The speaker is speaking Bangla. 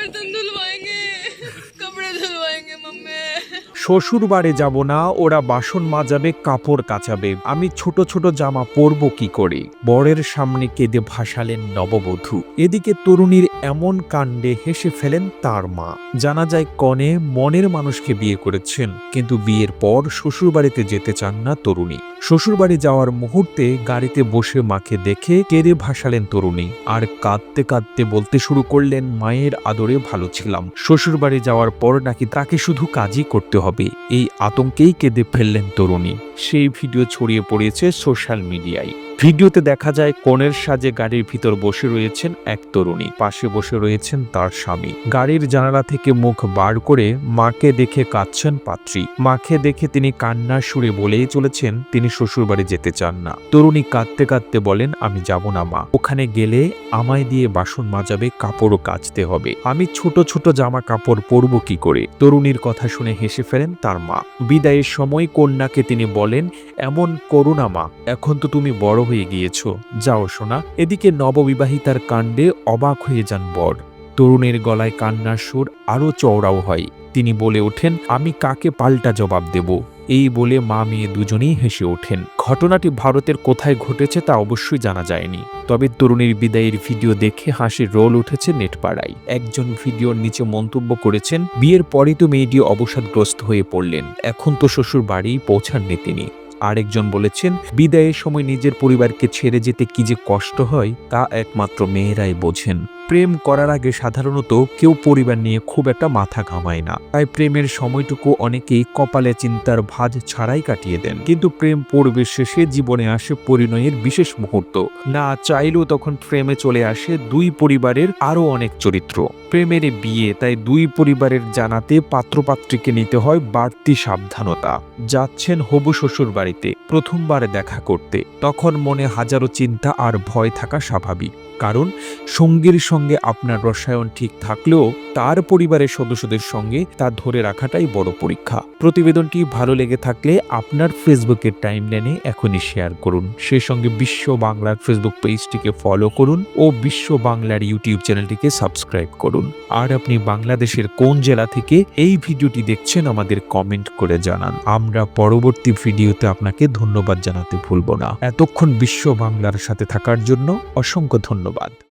बर्तन धुलवाएंगे कपड़े धुलवाएंगे मम्मी শ্বশুর বাড়ি যাব না ওরা বাসন মাজাবে কাপড় কাচাবে আমি ছোট ছোট জামা পরবো কি করে বরের সামনে কেঁদে ভাসালেন নববধূ এদিকে তরুণীর এমন কাণ্ডে হেসে ফেলেন তার মা জানা যায় কনে মনের মানুষকে বিয়ে করেছেন কিন্তু বিয়ের পর শ্বশুরবাড়িতে যেতে চান না তরুণী শ্বশুরবাড়ি যাওয়ার মুহূর্তে গাড়িতে বসে মাকে দেখে কেড়ে ভাসালেন তরুণী। আর কাঁদতে কাঁদতে বলতে শুরু করলেন, মায়ের আদরে ভালো ছিলাম। শ্বশুরবাড়ি যাওয়ার পর নাকি তাকে শুধু কাজই করতে হবে। এই আতঙ্কেই কেঁদে ফেললেন তরুণী। সেই ভিডিও ছড়িয়ে পড়েছে সোশ্যাল মিডিয়ায়। ভিডিওতে দেখা যায় কনের সাজে গাড়ির ভিতর বসে রয়েছেন এক তরুণী। পাশে বসে রয়েছেন তার স্বামী। গাড়ির জানালা থেকে মুখ বার করে মাকে দেখে কাঁদছেন পাত্রী। মাকে দেখে তিনি কান্না সুরে বলেই চলেছেন, তিনি শ্বশুরবাড়ি যেতে চান না। তরুণী কাঁদতে কাঁদতে বলেন, আমি যাব না, মা। ওখানে গেলে আমায় দিয়ে বাসন মাজাবে, কাপড়ও কাচতে হবে। আমি ছোট ছোট জামা কাপড় পরব কি করে? তরুণীর কথা শুনে হেসে ফেলেন তার মা। বিদায়ের সময় কন্যাকে তিনি বলেন, এমন করুণা মা। এখন তো তুমি বড় হয়ে গিয়েছো। যাও শোনা এদিকে নববিবাহিতার কাণ্ডে অবাক হয়ে যান বর। তরুণের গলায় কান্নার সুর আরও চওড়াও হয়। তিনি বলে ওঠেন, আমি কাকে পাল্টা জবাব দেব? এই বলে মা মেয়ে দুজনেই হেসে ওঠেন। ঘটনাটি ভারতের কোথায় ঘটেছে তা অবশ্যই জানা যায়নি। তবে তরুণীর বিদায়ের ভিডিও দেখে হাসির রোল উঠেছে নেটপাড়ায়। একজন ভিডিওর নিচে মন্তব্য করেছেন, বিয়ের পরই তো মেয়েটি অবসাদগ্রস্ত হয়ে পড়লেন। এখন তো শ্বশুর বাড়ি পৌঁছাননি তিনি। আরেকজন বলেছেন, বিদায়ের সময় নিজের পরিবারকে ছেড়ে যেতে কি যে কষ্ট হয়, তা একমাত্র মেয়েরাই বোঝেন। প্রেম করার আগে সাধারণত কেউ পরিবার নিয়ে খুব একটা মাথা ঘামায় না। তাই প্রেমের সময়টুকু অনেকেই কপালে চিন্তার ভাঁজ ছাড়াই কাটিয়ে দেন। কিন্তু প্রেম পড়বে শেষে জীবনে আসে পরিণয়ের বিশেষ মুহূর্ত। না চাইলেও তখন প্রেমে চলে আসে দুই পরিবারের আরও অনেক চরিত্র। প্রেমের বিয়ে, তাই দুই পরিবারের জানাতে পাত্রপাত্রীকে নিতে হয় বাড়তি সাবধানতা। যাচ্ছেন হবু শ্বশুর বাড়িতে প্রথমবার দেখা করতে। তখন মনে হাজারো চিন্তা আর ভয় থাকা স্বাভাবিক। কারণ সঙ্গীর সঙ্গে আপনার রসায়ন ঠিক থাকলেও তার পরিবারের সদস্যদের সঙ্গে তা ধরে রাখাটাই বড় পরীক্ষা। প্রতিবেদনটি ভালো লেগে থাকলে আপনার ফেসবুকের টাইমলাইনে এখনই শেয়ার করুন। সেই সঙ্গে বিশ্ব বাংলার ফেসবুক পেজটিকে ফলো করুন ও বিশ্ব বাংলার ইউটিউব চ্যানেলটিকে সাবস্ক্রাইব করুন। আর আপনি বাংলাদেশের কোন জেলা থেকে এই ভিডিওটি দেখছেন আমাদের কমেন্ট করে জানান। আমরা পরবর্তী ভিডিওতে আপনাকে ধন্যবাদ জানাতে ভুলব না। এতক্ষণ বিশ্ব বাংলার সাথে থাকার জন্য অসংখ্য ধন্যবাদ।